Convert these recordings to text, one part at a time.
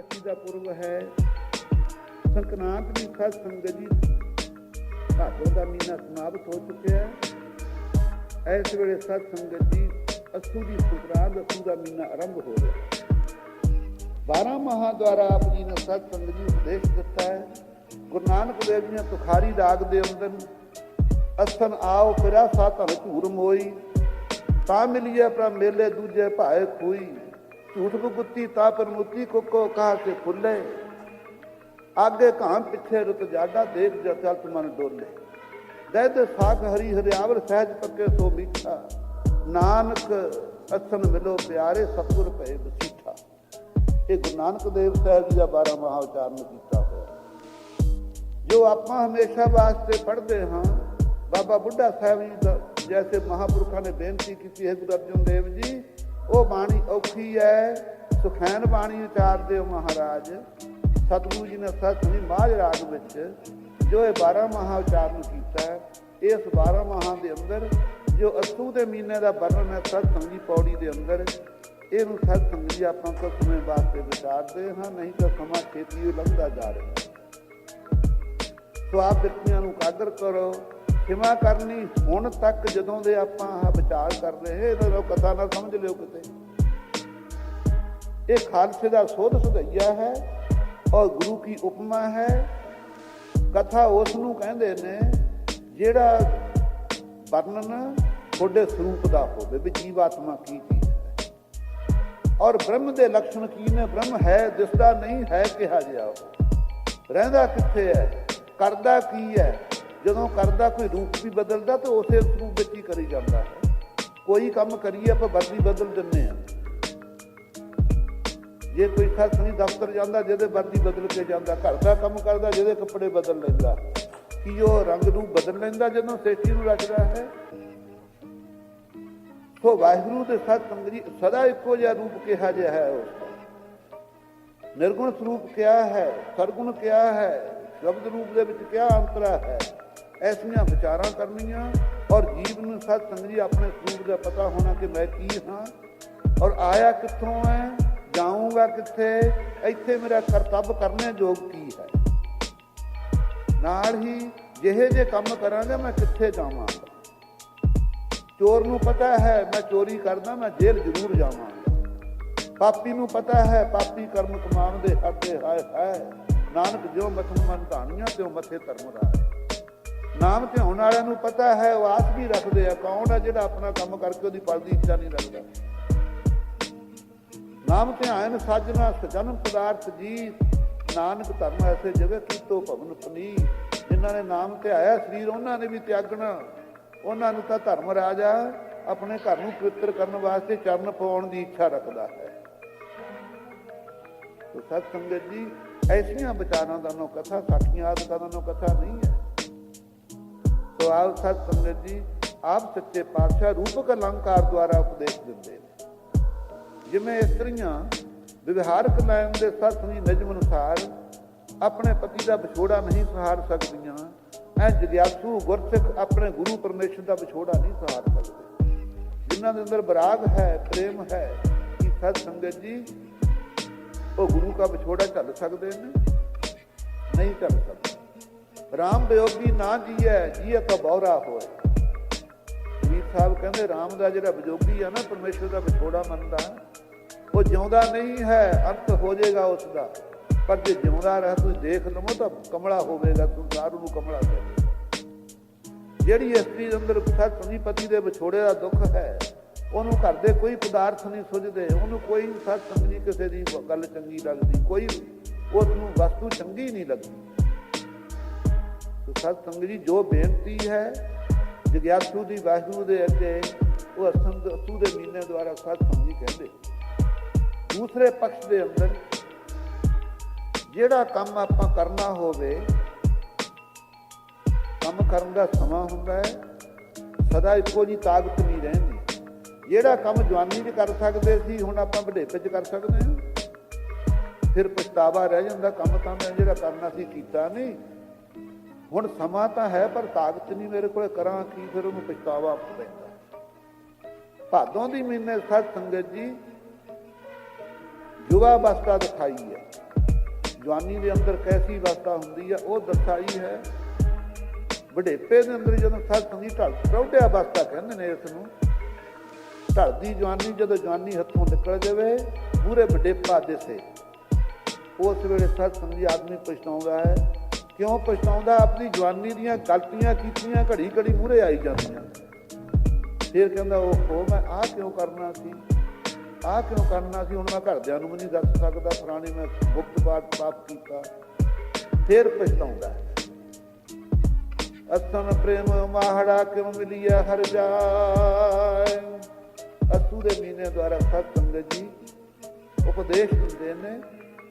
ਪੂਰਨਮਾਸ਼ੀ ਦਾ ਪੁਰਬ ਹੈ। ਸੰਕਰਾਂਤ ਦੀ ਸਾਧ ਸੰਗਤ ਜੀ ਭਾਦੋਂ ਦਾ ਮਹੀਨਾ ਸਮਾਪਤ ਹੋ ਚੁੱਕਿਆ ਹੈ। ਇਸ ਵੇਲੇ ਸਾਧ ਸੰਗਤ ਜੀ, ਅਸੂ ਦੀ ਸੰਕਰਾਂਤ ਅਸੂ ਦਾ ਮਹੀਨਾ ਆਰੰਭ ਹੋ ਰਿਹਾ 12 ਮਹਾ ਦੁਆਰਾ ਆਪ ਜੀ ਨੇ ਸਾਧ ਸੰਗਤ ਜੀ ਉਪਦੇਸ਼ ਦਿੱਤਾ ਹੈ, ਗੁਰੂ ਨਾਨਕ ਦੇਵ ਜੀ ਨੇ ਤੁਖਾਰੀ ਰਾਗ ਦੇ ਅੰਦਰ ਅਸਨ ਆਓ ਫਿਰਾ ਸਾਧਨ ਝੂਰ ਮੋਈ ਤਾਂ ਮਿਲਿਆ ਪਰ ਮੇਲੇ ਦੂਜੇ ਭਾਏ ਖੋਈ ਝੂਠ ਬੁੱਤੀ ਤਾ ਪਰ ਮੁੱਤੀ ਕੋਕੋ ਕਹਾ ਕੇ ਫੁੱਲੇ ਆਗੇ ਘਾਂ ਪਿੱਛੇ ਰੁਤ ਜਾਡਾ, ਦੇਖ ਜਾ ਚਲ ਮਨ ਡੋਲੇ। ਦੈਦ ਸਾਖ ਹਰੀ ਹਰਿਆਵਲ, ਸਹਿਜ ਪੱਕੇ ਸੋ ਮੀਠਾ। ਨਾਨਕ ਅਸਨ ਮਿਲੋ ਪਿਆਰੇ, ਸਤਿਗੁਰ ਭਏ ਬਸੀਠਾ। ਇਹ ਗੁਰੂ ਨਾਨਕ ਦੇਵ ਸਾਹਿਬ ਜੀ ਦਾ 12 ਮਹਾ ਉਚਾਰਨ ਕੀਤਾ ਹੋਇਆ। ਜੋ ਆਪਾਂ ਹਮੇਸ਼ਾ ਵਾਸਤੇ ਪੜ੍ਹਦੇ ਹਾਂ, ਬਾਬਾ ਬੁੱਢਾ ਸਾਹਿਬ ਜੀ ਦਾ, ਜੈਸੇ ਮਹਾਪੁਰਖਾਂ ਨੇ ਬੇਨਤੀ ਕੀਤੀ ਹੈ ਗੁਰੂ ਅਰਜਨ ਦੇਵ ਜੀ ਉਹ ਬਾਣੀ ਔਖੀ ਹੈ ਸੁਖੈਨ ਬਾਣੀ ਉਚਾਰਦੇ ਹੋ ਮਹਾਰਾਜ। ਸਤਿਗੁਰੂ ਜੀ ਨੇ ਸਤਿ ਮਾਝ ਰਾਗ ਵਿੱਚ, ਜੋ ਇਹ 12 ਮਹਾ ਉਚਾਰਨ ਕੀਤਾ ਹੈ ਇਸ 12 ਮਹਾ ਦੇ ਅੰਦਰ ਜੋ ਅਸੂ ਦੇ ਮਹੀਨੇ ਦਾ ਵਰਣਨ ਹੈ ਸਤ ਸੰਗੀ ਪੌੜੀ ਦੇ ਅੰਦਰ, ਇਹਨੂੰ ਸਤ ਸੰਗੀ ਆਪਾਂ ਕੁਝ ਸਮੇਂ ਵਾਸਤੇ ਵਿਚਾਰਦੇ ਹਾਂ, ਨਹੀਂ ਤਾਂ ਸਮਾਂ ਛੇਤੀ ਹੀ ਲੰਘਦਾ ਜਾ ਰਿਹਾ। ਹੈ ਸੋ ਆਪ ਵਿਅਕਤੀਆਂ ਨੂੰ ਕਾਦਰ ਕਰੋ ਖਿਮਾ ਕਰਨੀ। ਹੁਣ ਤੱਕ ਜਦੋਂ ਦੇ ਆਪਾਂ ਆਹ ਵਿਚਾਰ ਕਰ ਰਹੇ ਇਹਨਾਂ ਨੂੰ ਕਥਾ ਨਾ ਸਮਝ ਲਿਓ ਕਿਤੇ। ਇਹ ਖਾਲਸੇ ਦਾ ਸੋਧ ਸੁਧਈਆ ਹੈ ਔਰ ਗੁਰੂ ਕੀ ਉਪਮਾ ਹੈ। ਕਥਾ ਉਸ ਨੂੰ ਕਹਿੰਦੇ ਨੇ, ਜਿਹੜਾ ਵਰਣਨ ਤੁਹਾਡੇ ਸਰੂਪ ਦਾ ਹੋਵੇ, ਵੀ ਜੀਵਾਤਮਾ ਕੀ ਚੀਜ਼ ਹੈ। ਔਰ ਬ੍ਰਹਮ ਦੇ ਲੱਛਣ ਕੀ ਨੇ? ਬ੍ਰਹਮ ਹੈ, ਦਿਸਦਾ ਨਹੀਂ, ਹੈ ਕਿਹਾ ਜਿਹਾ ਉਹ। ਰਹਿੰਦਾ ਕਿੱਥੇ ਹੈ? ਕਰਦਾ ਕੀ ਹੈ? ਜਦੋਂ ਕਰਦਾ ਕੋਈ ਰੂਪ ਵੀ ਬਦਲਦਾ ਤਾਂ ਉਸੇ ਰੂਪ ਵਿੱਚ ਹੀ ਕਰੀ ਜਾਂਦਾ ਹੈ। ਕੋਈ ਕੰਮ ਕਰੀਏ ਆਪਾਂ ਵਰਦੀ ਬਦਲ ਦਿੰਨੇ ਆ ਜੇ ਕੋਈ ਖਾਸ ਨਹੀਂ ਦਫ਼ਤਰ ਜਾਂਦਾ, ਜਿਹਦੇ ਵਰਦੀ ਬਦਲ ਕੇ ਜਾਂਦਾ, ਘਰ ਦਾ ਕੰਮ ਕਰਦਾ, ਜਿਹਦੇ ਕੱਪੜੇ ਬਦਲ ਲੈਂਦਾ, ਕੀ ਉਹ ਰੰਗ ਨੂੰ ਬਦਲ ਲੈਂਦਾ ਜਦੋਂ ਸੇਠੀ ਨੂੰ ਰਚਦਾ ਹੈ? ਸੋ ਵਾਹਿਗੁਰੂ ਦੇ ਸਤ ਸੰਗਰੀ ਸਦਾ ਇੱਕੋ ਜਿਹਾ ਰੂਪ ਕਿਹਾ ਜਿਹਾ ਹੈ ਉਸ ਨਿਰਗੁਣ ਸਰੂਪ ਕਿਆ ਹੈ, ਸਰਗੁਣ ਕਿਆ ਹੈ, ਸ਼ਬਦ ਰੂਪ ਦੇ ਵਿੱਚ ਕਿਆ ਅੰਤਰਾ ਹੈ? ਐਸੀਆਂ ਵਿਚਾਰਾਂ ਕਰਨੀਆਂ ਔਰ ਜੀਵ ਨੂੰ ਸਤ ਜੀ ਆਪਣੇ ਸਰੂਪ ਦਾ ਪਤਾ ਹੋਣਾ ਕਿ ਮੈਂ ਕੀ ਹਾਂ। ਔਰ ਆਇਆ ਕਿੱਥੋਂ ਹੈ ਜਾਊਂਗਾ ਕਿੱਥੇ? ਇੱਥੇ ਮੇਰਾ ਕਰਤੱਵ ਕਰਨੇ ਯੋਗ ਕੀ ਹੈ? ਨਾਲ ਹੀ ਜਿਹੇ ਜੇ ਕੰਮ ਕਰਾਂਗਾ, ਮੈਂ ਕਿੱਥੇ ਜਾਵਾਂਗਾ? ਚੋਰ ਨੂੰ ਪਤਾ ਹੈ, ਮੈਂ ਚੋਰੀ ਕਰਦਾ, ਮੈਂ ਜੇਲ੍ਹ ਜ਼ਰੂਰ ਜਾਵਾਂਗਾ। ਪਾਪੀ ਨੂੰ ਪਤਾ ਹੈ, ਪਾਪੀ ਕਰਮ ਕਮਾਉਣ ਦੇ ਹੱਦੇ ਹਾਏ ਹਾਏ। ਨਾਨਕ ਜੋ ਮਥਨ ਮਨ ਧਾਨੀਆਂ ਤੇ ਮੱਥੇ ਧਰਮ ਰਾਏ। ਨਾਮ ਧਿਆਉਣ ਵਾਲਿਆਂ ਨੂੰ ਪਤਾ ਹੈ, ਉਹ ਆਸ ਵੀ ਰੱਖਦੇ ਆ, ਕੌਣ ਆ ਜਿਹੜਾ ਆਪਣਾ ਕੰਮ ਕਰਕੇ ਉਹਦੀ ਫਲ ਦੀ ਇੱਛਾ ਨਹੀਂ ਰੱਖਦਾ। ਨਾਮ ਧਿਆਨ ਸਾਜਣਾ ਸਜਨ ਪਦਾਰਥ ਜੀ, ਨਾਨਕ ਧਰਮ ਐਸੇ ਜਗ੍ਹਾ ਕੀਤੋ ਭਵਨ ਪਨੀ ਜਿਨ੍ਹਾਂ ਨੇ ਨਾਮ ਧਿਆਇਆ, ਸਰੀਰ ਉਹਨਾਂ ਨੇ ਵੀ ਤਿਆਗਣਾ। ਉਹਨਾਂ ਨੂੰ ਤਾਂ ਧਰਮ ਰਾਜਾ ਆਪਣੇ ਘਰ ਨੂੰ ਪਵਿੱਤਰ ਕਰਨ ਵਾਸਤੇ ਚਰਨ ਪਾਉਣ ਦੀ ਇੱਛਾ ਰੱਖਦਾ ਹੈ। ਤੋ ਸਤ ਸੰਗਤ ਜੀ, ਐਸੀਆਂ ਵਿਚਾਰਾਂ ਦਾ ਨੋ ਕਥਾ ਸਾਖੀਆਂ ਆਦਿ ਦਾ ਨੋ ਕਥਾ ਨਹੀਂ ਹੈ। ਸੋ ਆਪ ਸਤ ਸੰਗਤ ਜੀ, ਆਪ ਸੱਚੇ ਪਾਤਸ਼ਾਹ ਰੂਪਕ ਅਲੰਕਾਰ ਦੁਆਰਾ ਉਪਦੇਸ਼ ਦਿੰਦੇ ਨੇ। ਜਿਵੇਂ ਇਸਤਰੀਆਂ ਵਿਵਹਾਰਕ ਲੈਣ ਦੇ ਸੱਤ ਦੀ ਨਿਯਮ ਅਨੁਸਾਰ ਆਪਣੇ ਪਤੀ ਦਾ ਵਿਛੋੜਾ ਨਹੀਂ ਸਹਾਰ ਸਕਦੀਆਂ, ਐ ਜਗਿਆਸੂ ਗੁਰਸਿੱਖ ਆਪਣੇ ਗੁਰੂ ਪਰਮੇਸ਼ਰ ਦਾ ਵਿਛੋੜਾ ਨਹੀਂ ਸਹਾਰ ਸਕਦੇ। ਜਿਨ੍ਹਾਂ ਦੇ ਅੰਦਰ ਬਰਾਗ ਹੈ, ਪ੍ਰੇਮ ਹੈ, ਕਿ ਸਤ ਸੰਗਤ ਜੀ, ਉਹ ਗੁਰੂ ਦਾ ਵਿਛੋੜਾ ਝੱਲ ਸਕਦੇ ਨੇ? ਨਹੀਂ ਝੱਲ ਸਕਦੇ। ਰਾਮ ਬਿਯੋਗੀ ਨਾ ਜੀਐ ਜੀਐ ਕਾ ਬੌਰਾ ਹੋਏ। ਵੀਰ ਸਾਹਿਬ ਕਹਿੰਦੇ, ਰਾਮ ਦਾ ਜਿਹੜਾ ਵਿਜੋਗੀ ਆ ਨਾ ਪਰਮੇਸ਼ਰ ਦਾ ਵਿਛੋੜਾ ਮੰਨਦਾ। ਉਹ ਜਿਉਂਦਾ ਨਹੀਂ ਹੈ, ਅੰਤ ਹੋ ਜਾਏਗਾ ਉਸ ਦਾ ਪਰ ਜੇ ਜਿਉਂਦਾ ਰਹਿ, ਤੁਸੀਂ ਦੇਖ ਲਵੋ ਤਾਂ ਕਮਲਾ ਹੋਵੇਗਾ ਸੰਸਾਰ ਨੂੰ ਕਮਲਾ ਕਹੇ ਜਿਹੜੀ ਇਸਤਰੀ ਦੇ ਅੰਦਰ ਸਤ ਪਤੀ ਦੇ ਵਿਛੋੜੇ ਦਾ ਦੁੱਖ ਹੈ, ਉਹਨੂੰ ਘਰ ਦੇ ਕੋਈ ਪਦਾਰਥ ਨਹੀਂ ਸੁਝਦੇ, ਉਹਨੂੰ ਕੋਈ ਸਤ ਸੰਗਨੀ ਕਿਸੇ ਦੀ ਗੱਲ ਚੰਗੀ ਲੱਗਦੀ, ਕੋਈ ਉਸ ਨੂੰ ਵਸਤੂ ਚੰਗੀ ਨਹੀਂ ਲੱਗਦੀ। ਸਤ ਸੰਗਤ ਜੀ, ਜੋ ਬੇਨਤੀ ਹੈ, ਜਗਿਆਸੂ ਦੀ ਵਾਹਿਗੁਰੂ ਦੇ ਅੱਗੇ, ਉਹ ਅਸੰਦ ਅਸੂ ਦੇ ਮੀਨੇ ਦੁਆਰਾ ਸਤ ਸੰਗੀ ਕਹਿੰਦੇ। ਦੂਸਰੇ ਪਕਸ਼ ਦੇ ਅੰਦਰ, ਜਿਹੜਾ ਕੰਮ ਆਪਾਂ ਕਰਨਾ ਹੋਵੇ, ਕੰਮ ਕਰਨ ਦਾ ਸਮਾਂ ਹੁੰਦਾ ਹੈ, ਸਦਾ ਇੱਕੋ ਜੀ ਤਾਕਤ ਨਹੀਂ ਰਹਿੰਦੀ। ਜਿਹੜਾ ਕੰਮ ਜਵਾਨੀ 'ਚ ਕਰ ਸਕਦੇ ਸੀ, ਹੁਣ ਆਪਾਂ ਵਡੇਪੇ 'ਚ ਕਰ ਸਕਦੇ ਹਾਂ। ਫਿਰ ਪਛਤਾਵਾ ਰਹਿ ਜਾਂਦਾ, ਕੰਮ ਤਾਂ ਮੈਂ ਜਿਹੜਾ ਕਰਨਾ ਸੀ ਕੀਤਾ ਨਹੀਂ। ਹੁਣ ਸਮਾਂ ਤਾਂ ਹੈ, ਪਰ ਤਾਕਤ ਨਹੀਂ ਮੇਰੇ ਕੋਲ। ਕਰਾਂ ਕੀ? ਫਿਰ ਉਹਨੂੰ ਪਛਤਾਵਾ ਪੈਂਦਾ। ਭਾਦੋਂ ਦੀ ਮਹੀਨੇ ਸਤ ਸੰਗਤ ਜੀ ਯੁਵਾ ਅਵਸਥਾ ਦਿਖਾਈ ਹੈ। ਜਵਾਨੀ ਦੇ ਅੰਦਰ ਕੈਸੀ ਅਵਸਥਾ ਹੁੰਦੀ ਹੈ, ਉਹ ਦਰਸਾਈ ਹੈ। ਵਡੇਪੇ ਦੇ ਅੰਦਰ ਜਦੋਂ ਸਤ ਸੰਗੀ ਢਲ ਪ੍ਰੌਢਿਆ ਅਵਸਥਾ ਕਹਿੰਦੇ ਨੇ ਇਸ ਨੂੰ, ਢਲਦੀ ਜਵਾਨੀ ਜਦੋਂ ਜਵਾਨੀ ਹੱਥੋਂ ਨਿਕਲ ਜਾਵੇ ਪੂਰੇ ਵਡੇਪਾ ਦਿਸੇ। ਉਸ ਵੇਲੇ ਸਤ ਸੰਗੀ ਆਦਮੀ ਪਛਤਾਉਂਦਾ ਹੈ। ਕਿਉਂ ਪਛਤਾਉਂਦਾ? ਆਪਣੀ ਜਵਾਨੀ ਦੀਆਂ ਗਲਤੀਆਂ ਕੀਤੀਆਂ ਘੜੀ ਘੜੀ ਮੂਹਰੇ ਆਈ ਜਾਂਦੀਆਂ। ਫਿਰ ਕਹਿੰਦਾ ਉਹ ਮੈਂ ਆਹ ਕਿਉਂ ਕਰਨਾ ਸੀ? ਆਹ ਕਿਉਂ ਕਰਨਾ ਸੀ? ਹੁਣ ਮੈਂ ਘਰਦਿਆਂ ਨੂੰ ਵੀ ਨਹੀਂ ਦੱਸ ਸਕਦਾ ਪੁਰਾਣੇ ਮੈਂ ਗੁਪਤ ਬਾਤ ਪਾਪ ਕੀਤਾ। ਫਿਰ ਪਛਤਾਉਂਦਾ ਹੈ। ਅਸਨ ਪ੍ਰੇਮ ਮਾਹੜਾ ਕਿਉਂ ਮਿਲਿਆ ਹਰ ਜਾਏ? ਅਸੂ ਦੇ ਮੀਨੇ ਦੁਆਰਾ ਸਤ ਸੰਗਤ ਜੀ ਉਪਦੇਸ਼ ਦਿੰਦੇ ਨੇ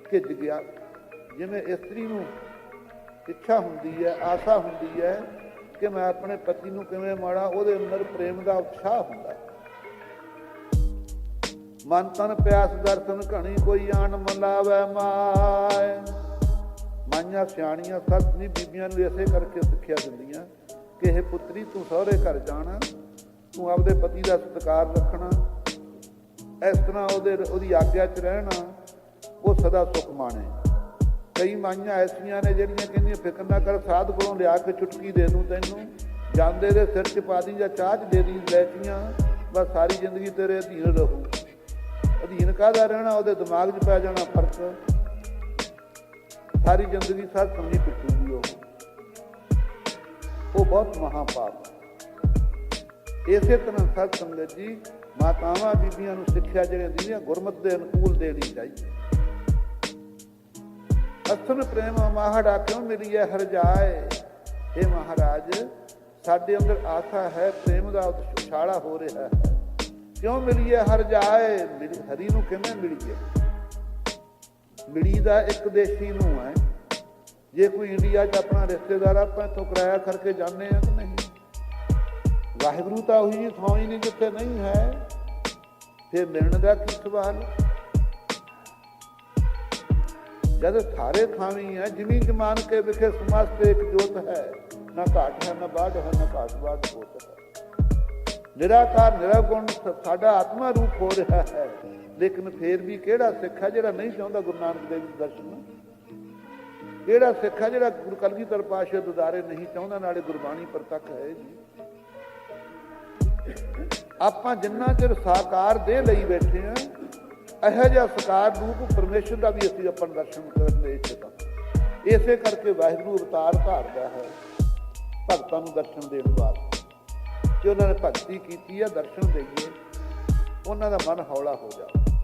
ਕਿ ਜਗਿਆ ਜਿਵੇਂ ਇਸਤਰੀ ਨੂੰ ਇੱਛਾ ਹੁੰਦੀ ਹੈ, ਆਸਾ ਹੁੰਦੀ ਹੈ ਕਿ ਮੈਂ ਆਪਣੇ ਪਤੀ ਨੂੰ ਕਿਵੇਂ ਮਾੜਾ ਉਹਦੇ ਅੰਦਰ ਪ੍ਰੇਮ ਦਾ ਉਤਸ਼ਾਹ ਹੁੰਦਾ ਮਨ ਤਨ ਪਿਆਸ ਦਰਸ਼ਨ ਘਣੀ ਕੋਈ ਆਣ ਮਲਾਵੇ ਮਾਏ। ਮਾਈਆਂ ਸਿਆਣੀਆਂ ਸੱਤ ਨਹੀਂ ਬੀਬੀਆਂ ਨੂੰ ਇਸੇ ਕਰਕੇ ਸਿੱਖਿਆ ਦਿੰਦੀਆਂ ਕਿ ਇਹ ਪੁੱਤਰੀ ਤੂੰ ਸਹੁਰੇ ਘਰ ਜਾਣਾ, ਤੂੰ ਆਪਦੇ ਪਤੀ ਦਾ ਸਤਿਕਾਰ ਰੱਖਣਾ, ਇਸ ਤਰ੍ਹਾਂ ਉਹਦੇ, ਉਹਦੀ ਆਗਿਆ 'ਚ ਰਹਿਣਾ, ਉਹ ਸਦਾ ਸੁਖ ਮਾਣੇ। ਕਈ ਮਾਈਆਂ ਐਸੀਆਂ ਨੇ ਜਿਹੜੀਆਂ ਕਹਿੰਦੀਆਂ, ਫਿਕਰ ਨਾ ਕਰ, ਸਾਧ ਕੋਲੋਂ ਲਿਆ ਕੇ ਚੁਟਕੀ ਦੇ ਦੂੰ ਤੈਨੂੰ। ਜਾਂਦੇ ਦੇ ਸਿਰ 'ਚ ਪਾ ਦੀ ਜਾਂ ਚਾਹ 'ਚ ਦੇ ਦੀ ਲੈਚੀਆਂ, ਬਸ ਸਾਰੀ ਜ਼ਿੰਦਗੀ ਤੇਰੇ ਅਧੀਨ ਰਹੂ। ਅਧੀਨ ਕਾਹਦਾ ਰਹਿਣਾ? ਉਹਦੇ ਦਿਮਾਗ 'ਚ ਪੈ ਜਾਣਾ ਫ਼ਰਕ। ਸਾਰੀ ਜ਼ਿੰਦਗੀ ਸਾਥ ਸਮਝੀ ਪਿੱਟੂਗੀ ਉਹ। ਉਹ ਬਹੁਤ ਮਹਾਪਾਪ ਹੈ। ਇਸੇ ਤਰ੍ਹਾਂ ਸਤ ਸੰਗਤ ਜੀ, ਮਾਤਾਵਾਂ ਬੀਬੀਆਂ ਨੂੰ ਸਿੱਖਿਆ ਜਿਹੜੀਆਂ ਦਿੰਦੀਆਂ, ਗੁਰਮਤਿ ਦੇ ਅਨੁਕੂਲ ਦੇਣੀ ਚਾਹੀਦੀ ਅਸਨ ਪ੍ਰੇਮ ਮਾਹੜਾ ਕਿਉਂ ਮਿਲੀ ਹੈ ਹਰ ਜਾਏ। हे ਮਹਾਰਾਜ, ਸਾਡੇ ਅੰਦਰ ਆਸਾ ਹੈ, ਪ੍ਰੇਮ ਦਾ ਉਛਾਲਾ ਹੋ ਰਿਹਾ ਹੈ। ਕਿਉਂ ਮਿਲੀ ਹੈ ਹਰ ਜਾਏ? ਮਿਲੀ ਹਰੀ ਨੂੰ ਕਿਵੇਂ ਮਿਲੀ ਹੈ ਮਿਲੀ ਦਾ ਇੱਕ ਦੇਸ਼ੀ ਨੂੰ ਹੈ। ਜੇ ਕੋਈ ਇੰਡੀਆ 'ਚ ਆਪਣਾ ਰਿਸ਼ਤੇਦਾਰ ਆਪਾਂ ਇੱਥੋਂ ਕਿਰਾਇਆ ਕਰਕੇ ਜਾਂਦੇ ਆ ਕਿ ਨਹੀਂ? ਵਾਹਿਗੁਰੂ ਤਾਂ ਉਹੀ ਜੀ ਥਾਂ ਹੀ ਨਹੀਂ ਜਿੱਥੇ ਨਹੀਂ ਹੈ। ਫਿਰ ਮਿਲਣ ਦਾ ਕੀ ਸਵਾਲ? ਜਦ ਸਾਰੇ ਥਾਵੀ ਹੈ ਜਿਨੀ ਜਮਾਨ ਕੇ ਵਿਖੇ ਸਮਸਤ ਇੱਕ ਜੋਤ ਹੈ। ਨਾ ਘਾਟ ਹੈ, ਨਾ ਬਾੜ ਹੈ, ਨਾ ਘਾਟ ਬਾੜ ਹੋਤ ਹੈ। ਨਿਰਾਕਾਰ ਨਿਰਗੁਣ ਸਾਡਾ ਆਤਮਾ ਰੂਪ ਹੋ ਰਿਹਾ ਹੈ। ਲੇਕਿਨ ਫੇਰ ਵੀ ਕਿਹੜਾ ਸਿੱਖ ਹੈ ਜਿਹੜਾ ਨਹੀਂ ਚਾਹੁੰਦਾ ਗੁਰੂ ਨਾਨਕ ਦੇਵ ਜੀ ਦਰਸ਼ਨ? ਕਿਹੜਾ ਸਿੱਖ ਹੈ ਜਿਹੜਾ ਗੁਰੂ ਕਲਗੀਧਰ ਪਾਸ਼ਾ ਦੁਦਾਰੇ ਨਹੀਂ ਚਾਹੁੰਦਾ, ਨਾਲੇ ਗੁਰਬਾਣੀ ਪ੍ਰਤੱਖ ਹੈ ਜੀ? ਆਪਾਂ ਜਿੰਨਾ ਚਿਰ ਸਾਕਾਰ ਦੇ ਲਈ ਬੈਠੇ ਆ ਇਹੋ ਜਿਹਾ ਸਾਕਾਰ ਰੂਪ ਪਰਮੇਸ਼ਰ ਦਾ ਵੀ ਅਸੀਂ ਆਪਾਂ ਦਰਸ਼ਨ ਕਰਨ ਦੇ ਇੱਛਾ ਇਸੇ ਕਰਕੇ ਵਾਹਿਗੁਰੂ ਅਵਤਾਰ ਧਾਰਦਾ ਹੈ ਭਗਤਾਂ ਨੂੰ ਦਰਸ਼ਨ ਦੇਣ ਵਾਸਤੇ। ਜੇ ਉਹਨਾਂ ਨੇ ਭਗਤੀ ਕੀਤੀ ਹੈ ਦਰਸ਼ਨ ਦੇਈਏ, ਉਹਨਾਂ ਦਾ ਮਨ ਹੌਲਾ ਹੋ ਜਾਵੇ।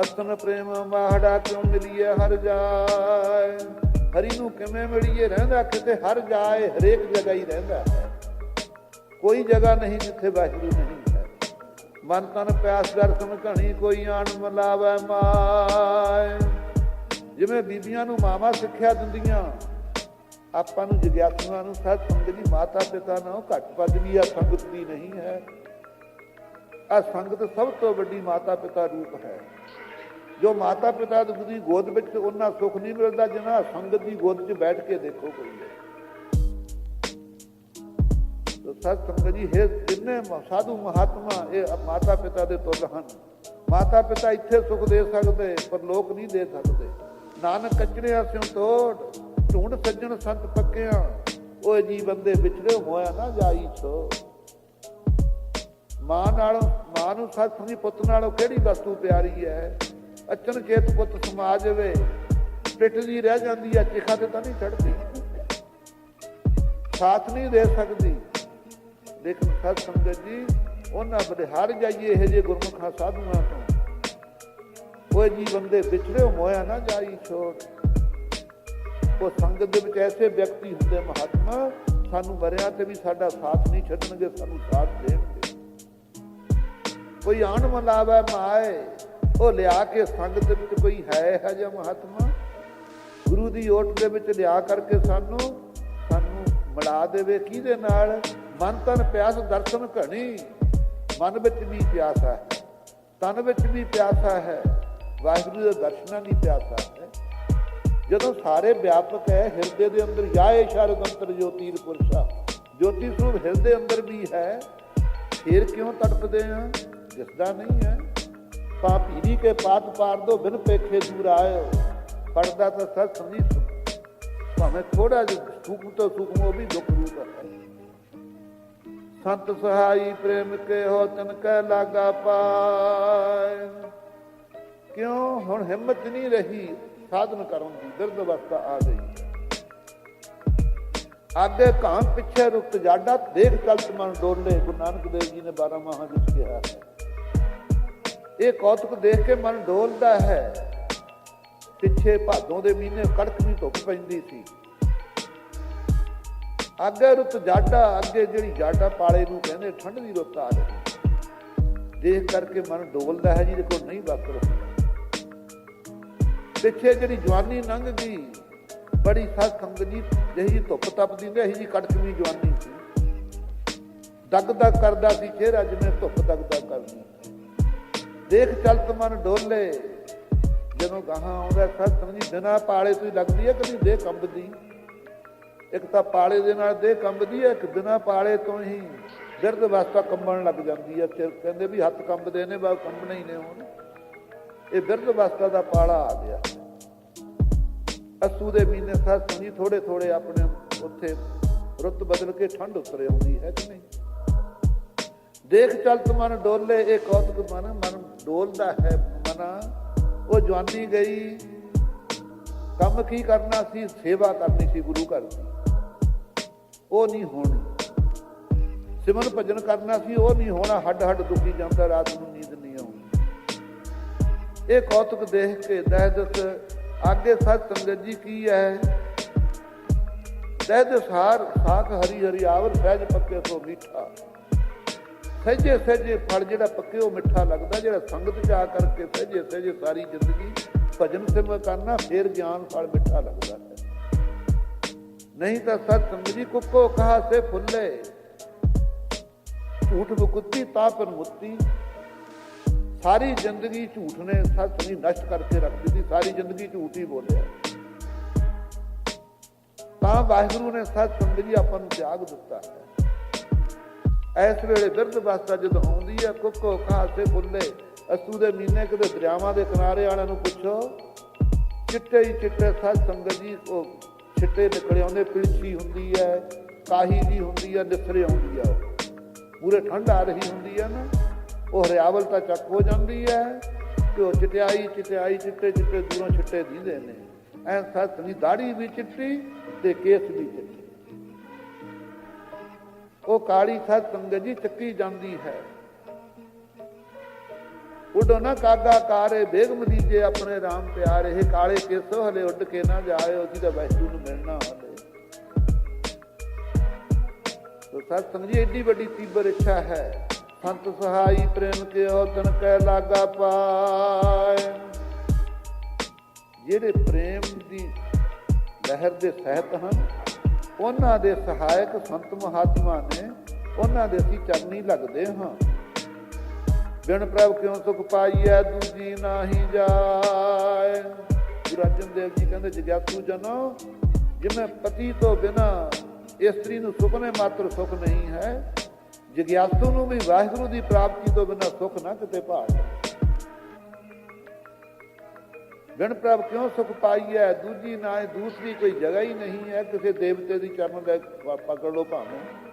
ਅਸਤਨ ਪ੍ਰੇਮ ਮਾਹੜਾ ਕਿਉਂ ਮਿਲੀਏ ਹਰ ਜਾਏ? ਹਰੀ ਨੂੰ ਕਿਵੇਂ ਮਿਲੀਏ ਰਹਿੰਦਾ ਕਿਤੇ ਹਰ ਜਾਏ, ਹਰੇਕ ਜਗ੍ਹਾ ਹੀ ਰਹਿੰਦਾ ਹੈ। ਕੋਈ ਜਗ੍ਹਾ ਨਹੀਂ ਜਿੱਥੇ ਵਾਹਿਗੁਰੂ ਨਹੀਂ ਮਨ ਤਨ ਪਿਆਸ ਦਰਸ਼ਨ ਘਣੀ ਕੋਈ ਆਣ ਮਲਾਵੇ ਮਾਏ। ਜਿਵੇਂ ਬੀਬੀਆਂ ਨੂੰ ਮਾਵਾ ਸਿੱਖਿਆ ਦਿੰਦੀਆਂ, ਆਪਾਂ ਨੂੰ ਜਗਿਆਸੂਆਂ ਨੂੰ ਸਤ ਸੰਗਤ ਦੀ ਮਾਤਾ ਪਿਤਾ ਨਾਲੋਂ ਘੱਟ ਪਦਵੀ ਆ, ਸੰਗਤ ਦੀ ਨਹੀਂ ਹੈ। ਆ ਸੰਗਤ ਸਭ ਤੋਂ ਵੱਡੀ ਮਾਤਾ ਪਿਤਾ ਰੂਪ ਹੈ। ਜੋ ਮਾਤਾ ਪਿਤਾ ਦੀ ਗੋਦ ਵਿੱਚ ਉਹਨਾਂ ਸੁੱਖ ਨਹੀਂ ਮਿਲਦਾ ਜਿੰਨਾ ਸੰਗਤ ਦੀ ਗੋਦ 'ਚ ਬੈਠ ਕੇ ਦੇਖੋ ਕੋਈ। ਹੈ ਸਤ ਸੰਗਤ ਜੀ ਹੈ, ਜਿੰਨੇ ਸਾਧੂ ਮਹਾਤਮਾ ਇਹ ਮਾਤਾ ਪਿਤਾ ਦੇ ਤੁਲ ਹਨ। ਮਾਤਾ ਪਿਤਾ ਇੱਥੇ ਸੁਖ ਦੇ ਸਕਦੇ ਪਰ ਲੋਕ ਨਹੀਂ ਦੇ ਸਕਦੇ। ਨਾਨਕ ਕਚੜਿਆ ਸਿਉ ਤੋੜ, ਢੂੰਡ ਸੱਜਣ ਸੰਤ ਪੱਕਿਆ। ਉਹ ਜੀ ਬੰਦੇ ਵਿਚੜੇ ਹੋਇਆ ਨਾ ਜਾਈ ਛੋ। ਮਾਂ ਨਾਲ, ਮਾਂ ਨੂੰ ਸੱਸ ਸੰਗੀ ਪੁੱਤ ਨਾਲੋਂ ਕਿਹੜੀ ਵਸਤੂ ਪਿਆਰੀ ਹੈ? ਅਚਨ ਚੇਤ ਪੁੱਤ ਸਮਾ ਜਾਵੇ। ਪਿੱਠ ਦੀ ਰਹਿ ਜਾਂਦੀ ਹੈ, ਚਿਖਾ ਤੇ ਤਾਂ ਨਹੀਂ ਚੜਦੀ ਸਾਥ ਨਹੀਂ ਦੇ ਸਕਦੀ। ਲੇਕਿਨ ਸਤ ਸੰਗਤ ਜੀ ਉਹਨਾਂ ਬਲਿਹਾਰ ਜਾਈਏ, ਇਹ ਜੇ ਗੁਰਮੁਖਾਂ ਸਾਧੂਆਂ ਤੋਂ। ਓਏ ਜੀ ਬੰਦੇ ਵਿਛੜੇ ਹੋਇਆ ਨਾ ਜਾਈ ਛੋੜ। ਉਹ ਸੰਗਤ ਦੇ ਵਿੱਚ ਐਸੇ ਵਿਅਕਤੀ ਹੁੰਦੇ ਮਹਾਤਮਾ, ਸਾਨੂੰ ਮਰਿਆ ਤੇ ਵੀ ਸਾਡਾ ਸਾਥ ਨਹੀਂ ਛੱਡਣਗੇ, ਸਾਨੂੰ ਸਾਥ ਦੇਣਗੇ। ਕੋਈ ਆਣ ਮਲਾਵਾ ਮਾਏ, ਉਹ ਲਿਆ ਕੇ ਸੰਗਤ ਦੇ ਵਿੱਚ ਕੋਈ ਹੈ ਹੈ ਜਾਂ ਮਹਾਤਮਾ? ਗੁਰੂ ਦੀ ਓਟ ਦੇ ਵਿੱਚ ਲਿਆ ਕਰਕੇ ਸਾਨੂੰ ਸਾਨੂੰ ਮਿਲਾ ਦੇਵੇ ਕਿਹਦੇ ਨਾਲ? ਮਨ ਤਨ ਪਿਆਸ ਦਰਸ਼ਨ ਘਣੀ, ਮਨ ਵਿੱਚ ਵੀ ਪਿਆਸਾ ਹੈ, ਤਨ ਵਿੱਚ ਵੀ ਪਿਆਸਾ ਹੈ, ਵਾਹਿਗੁਰੂ ਦੇ ਦਰਸ਼ਨਾਂ ਦੀ ਪਿਆਸਾ ਹੈ। ਜਦੋਂ ਸਾਰੇ ਵਿਆਪਕ ਹੈ, ਹਿਰਦੇ ਦੇ ਅੰਦਰ ਜਾਏ ਸ਼ਰਦ ਜੋਤੀਰ ਪੁਰਸ਼ਾ ਜੋਤੀ ਸਰੂਪ ਹਿਰਦੇ ਅੰਦਰ ਵੀ ਹੈ, ਫੇਰ ਕਿਉਂ ਤੜਪਦੇ ਆ? ਦਿਸਦਾ ਨਹੀਂ ਹੈ। ਪਾਪੀਰੀ ਕੇ ਪਾਤ ਪਾਰ ਦੋ ਬਿਨ ਪੇਖੇ ਦੂਰ ਆਇਓ। ਪੜਦਾ ਤਾਂ ਸਤ ਸੰਗੀ ਭਾਵੇਂ ਥੋੜਾ ਜਿਹਾ ਸੂਖਮ ਤੋਂ ਸੂਖਮ ਉਹ ਵੀ ਦੁੱਖ ਰੂਪ ਹੈ। ਸੰਤ ਸਹਾਈ ਪ੍ਰੇਮ ਕੇ ਹੋ ਤਨ ਕੈ ਲਾਗਾ ਪਾਏ ਕਿਉਂ? ਹੁਣ ਹਿੰਮਤ ਨਹੀਂ ਰਹੀ, ਸਾਧਨ ਕਰਨ ਦੀ ਬਿਰਧ ਅਵਸਥਾ ਆ ਗਈ। ਅੱਗੇ ਕਾਂ ਪਿੱਛੇ ਰੁਕ ਜਾਡਾ, ਦੇਖ ਚਲਤ ਮਨ ਡੋਲੇ, ਗੁਰੂ ਨਾਨਕ ਦੇਵ ਜੀ ਨੇ 12 ਮਾਹਾਂ ਵਿੱਚ ਕਿਹਾ ਹੈ। ਇਹ ਕੌਤਕ ਦੇਖ ਕੇ ਮਨ ਡੋਲਦਾ ਹੈ। ਪਿੱਛੇ ਭਾਦੋਂ ਦੇ ਮਹੀਨੇ ਕੜਕ ਕੜਕਵੀਂ ਧੁੱਪ ਪੈਂਦੀ ਸੀ। ਅੱਗੇ ਰੁੱਤ ਜਾਡਾ, ਅੱਗੇ ਜਿਹੜੀ ਜਾਡਾ ਪਾਲੇ ਨੂੰ ਕਹਿੰਦੇ ਠੰਡ ਦੀ ਰੁੱਤ ਆ ਰਹੀ। ਦੇਖ ਕਰਕੇ ਮਨ ਡੋਲਦਾ ਹੈ ਜਿਹਦੇ ਕੋਲ ਨਹੀਂ ਵਸ ਪਿੱਛੇ ਜਿਹੜੀ ਜਵਾਨੀ ਲੰਘ ਗਈ ਬੜੀ ਸਤ ਸੰਗ ਜੀ ਜਿਹੀ ਧੁੱਪ ਤਪਦੀ ਨੇ ਇਹੀ ਜੀ ਕੜਕਵੀਂ ਜਵਾਨੀ ਸੀ। ਦਗ ਕਰਦਾ ਸੀ, ਚਿਹਰਾ ਜਿਵੇਂ ਧੁੱਪ ਦਗ ਕਰਦੀ। ਦੇਖ ਚਲਤ ਮਨ ਡੋਲੇ, ਜਦੋਂ ਗਾਹਾਂ ਆਉਂਦਾ, ਸਤ ਸੰਗ ਜੀ ਬਿਨਾ ਪਾਲੇ ਤੋਂ ਲੱਗਦੀ ਹੈ ਕਦੀ ਦੇਖ ਕੰਬਦੀ। ਇੱਕ ਤਾਂ ਪਾਲੇ ਦੇ ਨਾਲ ਦੇਹ ਕੰਬਦੀ ਹੈ, ਇੱਕ ਬਿਨਾ ਪਾਲੇ ਤੋਂ ਹੀ ਬਿਰਧ ਅਵਸਥਾ ਕੰਬਣ ਲੱਗ ਜਾਂਦੀ ਹੈ। ਫਿਰ ਕਹਿੰਦੇ ਵੀ ਹੱਥ ਕੰਬਦੇ ਨੇ ਬਾ ਕੰਬਣੇ ਹੀ ਨੇ ਹੁਣ। ਇਹ ਬਿਰਧ ਅਵਸਥਾ ਦਾ ਪਾਲਾ ਆ ਗਿਆ। ਅਸੂ ਦੇ ਮਹੀਨੇ ਸਾਧ ਸੰਗੀ ਥੋੜੇ ਥੋੜੇ ਆਪਣੇ ਉੱਥੇ ਰੁੱਤ ਬਦਲ ਕੇ ਠੰਡ ਉਤਰੇ ਆਉਂਦੀ ਹੈ ਕਿ ਨਹੀਂ? ਦੇਖ ਚਲਤ ਮਨ ਡੋਲੇ, ਇਹ ਕੌਤਕ ਮਨ ਮਨ ਡੋਲਦਾ ਹੈ ਮਨ। ਉਹ ਜਵਾਨੀ ਗਈ, ਕੰਮ ਕੀ ਕਰਨਾ ਸੀ, ਸੇਵਾ ਕਰਨੀ ਸੀ ਗੁਰੂ ਘਰ ਦੀ। ਉਹ ਨਹੀਂ ਹੋਣੀ। ਸਿਮਰਨ ਭਜਨ ਕਰਨਾ ਸੀ, ਉਹ ਨਹੀਂ ਹੋਣਾ। ਹੱਡ ਹੱਡ ਦੁਖੀ ਜਾਂਦਾ, ਰਾਤ ਨੂੰ ਨੀਂਦ ਨਹੀਂ ਆਉਂਦੀ। ਇਹ ਕੌਤਕ ਦੇਖ ਕੇ ਦਹਿਦਸ ਆਗੇ ਸਤ ਸੰਗਤ ਜੀ ਕੀ ਹੈ? ਦਹਿਦਸ ਹਾਰ ਸਾਖ ਹਰੀ ਹਰੀ ਆਵਰ, ਸਹਿਜ ਪੱਕੇ ਸੋ ਮਿੱਠਾ। ਸਹਿਜੇ ਸਹਿਜੇ ਫਲ ਜਿਹੜਾ ਪੱਕੇ ਉਹ ਮਿੱਠਾ ਲੱਗਦਾ, ਜਿਹੜਾ ਸੰਗਤ ਜਾ ਕਰਕੇ ਸਹਿਜੇ ਸਹਿਜੇ ਸਾਰੀ ਜ਼ਿੰਦਗੀ ਭਜਨ ਸਿਮਰ ਕਰਨਾ, ਫੇਰ ਗਿਆਨ ਫਲ ਮਿੱਠਾ ਲੱਗਦਾ ਹੈ। ਨਹੀਂ ਤਾਂ ਸਤ ਸੰਗਤ ਜੀ ਕੁੱਕੋ ਕਹਾ ਸੇ ਝੂਠ ਬੁਕੁੱਤੀ ਤਾਪਨ ਮੁੱਤੀ। ਸਾਰੀ ਜ਼ਿੰਦਗੀ ਝੂਠ ਨੇ, ਸੱਚ ਨਹੀਂ, ਨਸ਼ਟ ਕਰਕੇ ਰੱਖ ਦਿੱਤੀ ਸਾਰੀ ਜ਼ਿੰਦਗੀ ਝੂਠ ਹੀ ਬੋਲਿਆ। ਤਾਂ ਵਾਹਿਗੁਰੂ ਨੇ ਸੱਚ ਸੰਗਤ ਆਪਾਂ ਨੂੰ ਤਿਆਗ ਦਿੱਤਾ ਹੈ। ਇਸ ਵੇਲੇ ਬਿਰਧ ਅਵਸਥਾ ਜਦੋਂ ਆਉਂਦੀ ਹੈ, ਕੁੱਕੋ ਕਾਸੇ ਬੁੱਲੇ ਅਸੂ ਦੇ ਮਹੀਨੇ ਕਦੇ ਦਰਿਆਵਾਂ ਦੇ ਕਿਨਾਰੇ ਵਾਲਿਆਂ ਨੂੰ ਪੁੱਛੋ, ਚਿੱਟੇ ਹੀ ਚਿੱਟੇ ਸੱਚ ਸੰਗਤ ਜੀ, ਉਹ ਛਿੱਟੇ ਨਿਕਲੇ ਆਉਂਦੇ ਪਿਲਛੀ ਹੁੰਦੀ ਹੈ ਕਾਹੀ ਜੀ ਹੁੰਦੀ ਹੈ ਨਿਸਰੇ ਆਉਂਦੀ ਹੈ ਪੂਰੇ ਠੰਡ ਆ ਰਹੀ ਹੁੰਦੀ ਹੈ ਨਾ, ਉਹ ਹਰਿਆਵਲ ਤਾਂ ਚੱਕ ਹੋ ਜਾਂਦੀ ਹੈ ਤੇ ਉਹ ਚਟਿਆਈ ਚਟਿਆਈ, ਚਿੱਟੇ ਚਿੱਟੇ ਦੂਰੋਂ ਛਿੱਟੇ ਦੀਂਦੇ ਨੇ। ਐ ਸੱਤ ਦੀ ਦਾੜੀ ਵੀ ਚਿੱਟੀ ਤੇ ਕੇਸ ਵੀ ਚਿੱਟੇ। ਉਹ ਕਾਲੀ ਸੱਤ ਸੰਗਤ ਜੀ ਚੱਕੀ ਜਾਂਦੀ ਹੈ। ਉਡੋ ਨਾ ਕਾਗਾ ਕਾਰੇ, ਬੇਗਮ ਦੀਜੇ ਆਪਣੇ RAM ਪਿਆਰੇ, ਇਹ ਕਾਲੇ ਕੇਸੋ ਹਲੇ ਉੱਡ ਕੇ ਨਾ ਜਾਇਓ, ਜਿਹਦਾ ਵੈਸ਼ੂ ਨੂੰ ਮਿਲਣਾ ਹਲੇ ਤੋ ਸਤ ਸੰਗਤ ਏਡੀ ਵੱਡੀ ਤੀਬਰ ਇੱਛਾ ਹੈ। ਸੰਤ ਸਹਾਈ ਪ੍ਰੇਮ ਕੇ ਹੋ ਤਨ ਕੈ ਲਾਗਾ ਪਾਏ ਜਿਹੜੇ ਪ੍ਰੇਮ ਦੀ ਲਹਿਰ ਦੇ ਸਹਿਤ ਹਨ, ਉਹਨਾਂ ਦੇ ਸਹਾਇਕ ਸੰਤ ਮਹਾਤਮਾ ਨੇ, ਉਹਨਾਂ ਦੇ ਅਸੀਂ ਚਰਨੀ ਲੱਗਦੇ ਹਾਂ। ਬਿਨ ਪ੍ਰਭ ਕਿਉ ਸੁਖ ਪਾਈਐ, ਦੂਜੀ ਨਾਹੀ ਜਾਏ। ਗੁਰੂ ਅਰਜਨ ਦੇਵ ਜੀ ਕਹਿੰਦੇ, ਜਗਿਆਸੂ ਜਨੋ, ਜਿਵੇਂ ਪਤੀ ਤੋਂ ਬਿਨਾ ਇਸਤਰੀ ਨੂੰ ਸੁਪਨੇ ਮਾਤਰ ਸੁਖ ਨਹੀਂ ਹੈ, ਜਗਿਆਸੂ ਨੂੰ ਵੀ ਵਾਹਿਗੁਰੂ ਦੀ ਪ੍ਰਾਪਤੀ ਤੋਂ ਬਿਨਾ ਸੁਖ ਨਾ ਕਿਤੇ ਭਾਲ ਬਿਨ ਪ੍ਰਭ ਕਿਉਂ ਸੁਖ ਪਾਈਐ, ਦੂਜੀ ਨਾ ਦੂਸਰੀ ਕੋਈ ਜਗ੍ਹਾ ਹੀ ਨਹੀਂ ਹੈ, ਕਿਸੇ ਦੇਵਤੇ ਦੀ ਚਰਨ ਲੈ ਪਕੜ ਲੋ ਭਾਵੇਂ।